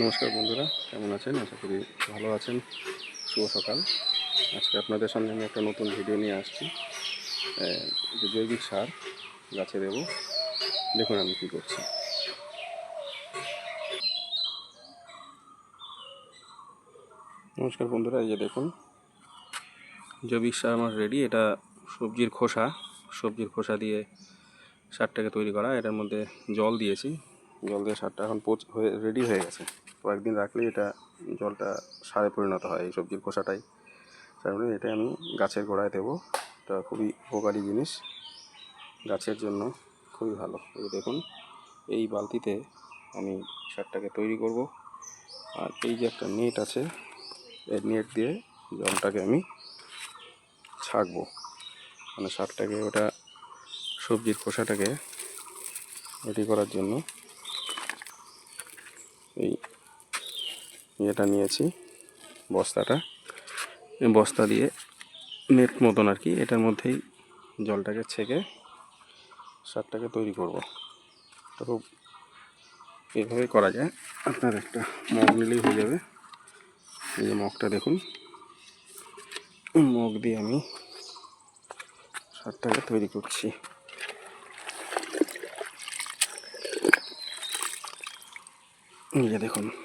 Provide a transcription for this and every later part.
নমস্কার বন্ধুরা, কেমন আছেন? আশা করি ভালো আছেন। শুভ সকাল। আজকে আপনাদের সামনে আমি একটা নতুন ভিডিও নিয়ে আসছি। যে জৈবিক সার গাছে দেবো। দেখুন আমি কী করছি। নমস্কার বন্ধুরা, এই যে দেখুন। জৈবিক সার আমার রেডি এটা সবজির খোসা। সবজির খোসা দিয়ে সারটাকে তৈরি করা। এটার মধ্যে জল দিয়েছি। জল দিয়ে সারটা এখন পোচ হয়ে রেডি হয়ে গেছে। কয়েকদিন রাখলেই এটা জলটা সারে পরিণত হয় এই সবজির খোসাটাই। তারপরে এটা আমি গাছের গোড়ায় দেবো। এটা খুবই উপকারী জিনিস। গাছের জন্য খুবই ভালো। এই দেখুন, এই বালতিতে আমি সারটাকে তৈরি করব। আর এই যে একটা নেট আছে, এই নেট দিয়ে জলটাকে আমি ছাঁকবো। মানে সারটাকে, ওটা সবজির খোসাটাকে রেডি করার জন্য এই ইয়েটা নিয়েছি, বস্তাটা। বস্তা দিয়ে নেট মতন আর কি, এটার মধ্যেই জলটাকে ছেঁকে, সারটাকে তৈরি করব। তো এইভাবে করা যায়। আপনার একটা মগ নিলেই হয়ে যাবে। এই যে মগটা দেখুন। মগ দিয়ে আমি সারটাকে তৈরি করছি। এই যে দেখুন।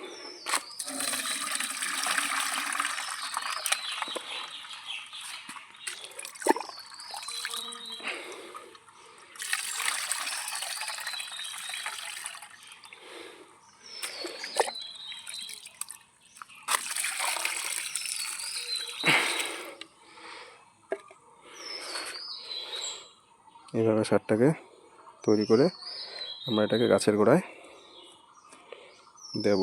এইভাবে সারটাকে তৈরি করে আমরা এটাকে গাছের গোড়ায় দেব।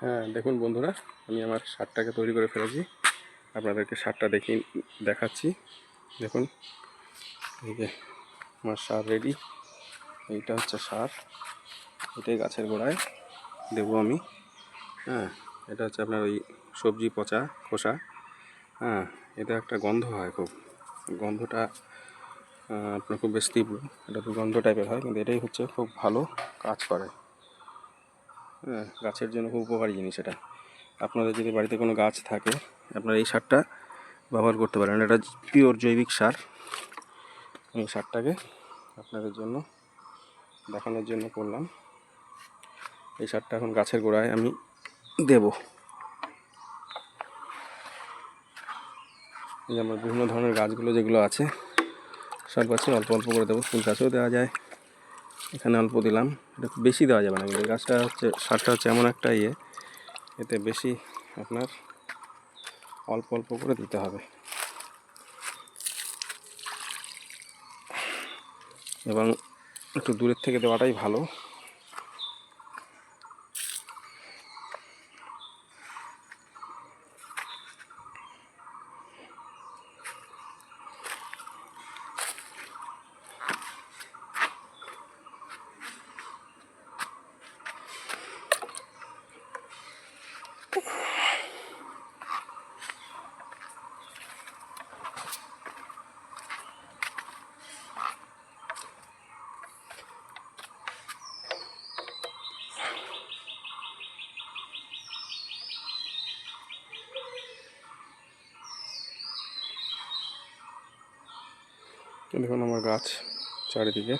হ্যাঁ দেখুন বন্ধুরা, আমি আমার সারটাকে তৈরি করে ফেলেছি। আপনাদেরকে সারটা দেখি দেখাচ্ছি। দেখুন, এই যে আমার সার রেডি। এইটা হচ্ছে সার। এটাই গাছের গোড়ায় দেবো আমি। হ্যাঁ এটা হচ্ছে আপনার ওই সবজি পচা, খোসা। হ্যাঁ এটা একটা গন্ধ হয় খুব। গন্ধটা আপনার খুব বেশ তীব্র, এটা দুর্গন্ধ টাইপের হয়, কিন্তু এটাই হচ্ছে খুব ভালো কাজ করে। হ্যাঁ গাছের জন্য খুব উপকারী জিনিস এটা। আপনাদের যদি বাড়িতে কোনো গাছ থাকে, আপনারা এই সারটা ব্যবহার করতে পারেন। এটা পিওর জৈবিক সার। এই সারটাকে আপনাদের জন্য দেখানোর জন্য করলাম। এই সারটা এখন গাছের গোড়ায় আমি দেব। এই আমার বিভিন্ন ধরনের গাছগুলো যেগুলো আছে সব গাছে অল্প অল্প করে দেবো। ফুল গাছেও দেওয়া যায়। এখানে অল্প দিলাম। এটা বেশি দেওয়া যাবে না কিন্তু গাছটা হচ্ছে, সারটা হচ্ছে এমন একটা ইয়ে। এতে বেশি আপনার অল্প অল্প করে দিতে হবে। এবং একটু দূরের থেকে দেওয়াটাই ভালো। দেখুন আমার গাছ চারিদিকে।